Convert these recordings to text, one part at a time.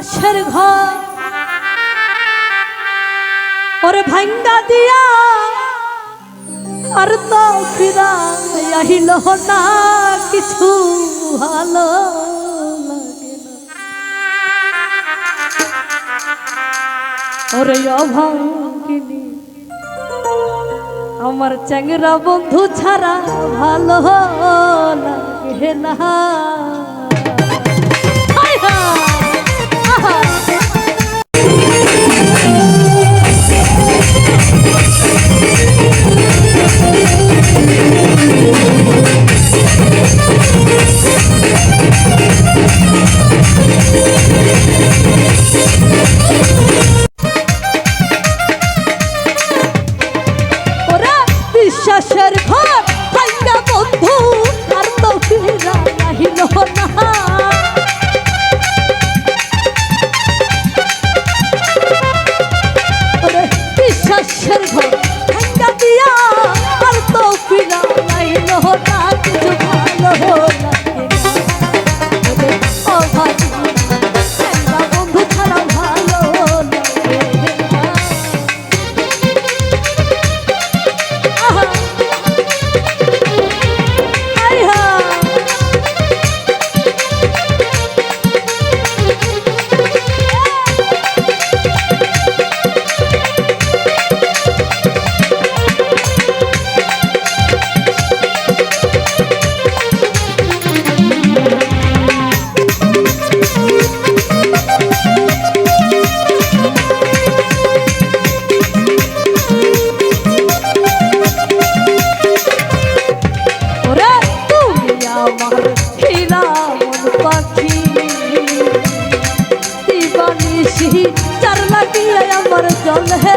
পাশের ঘর। ওরে ভাঙ্গা দিয়া আর তো ফিরা না, কিছু ভালো ওরে অভাঙ্গিনী, আমার চ্যাংরা বন্ধু ছাড়া ভালো লাগে না। বিশ্বাসের ঘর। ভাঙ্গা বন্ধু আর তো ফিরা নাহিল না বিশ্বাসের ঘর। আমার হীরা মন পাখি। দিবানিসি চার লাগিয়ে আমার জল হে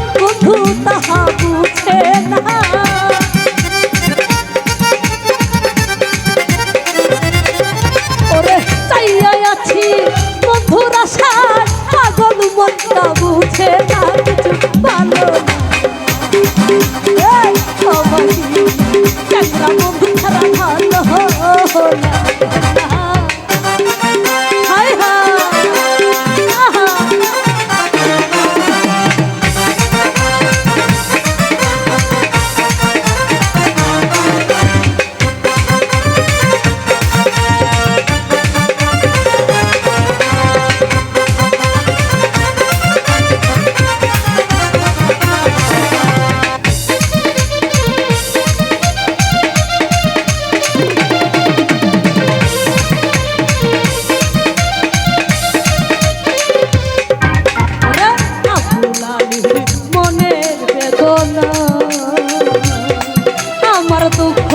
আমার দুঃখ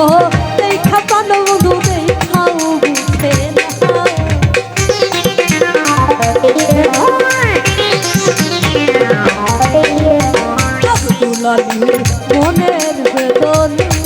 দেখা পানো বধু দেখাও বুঝে মনের বেদনা।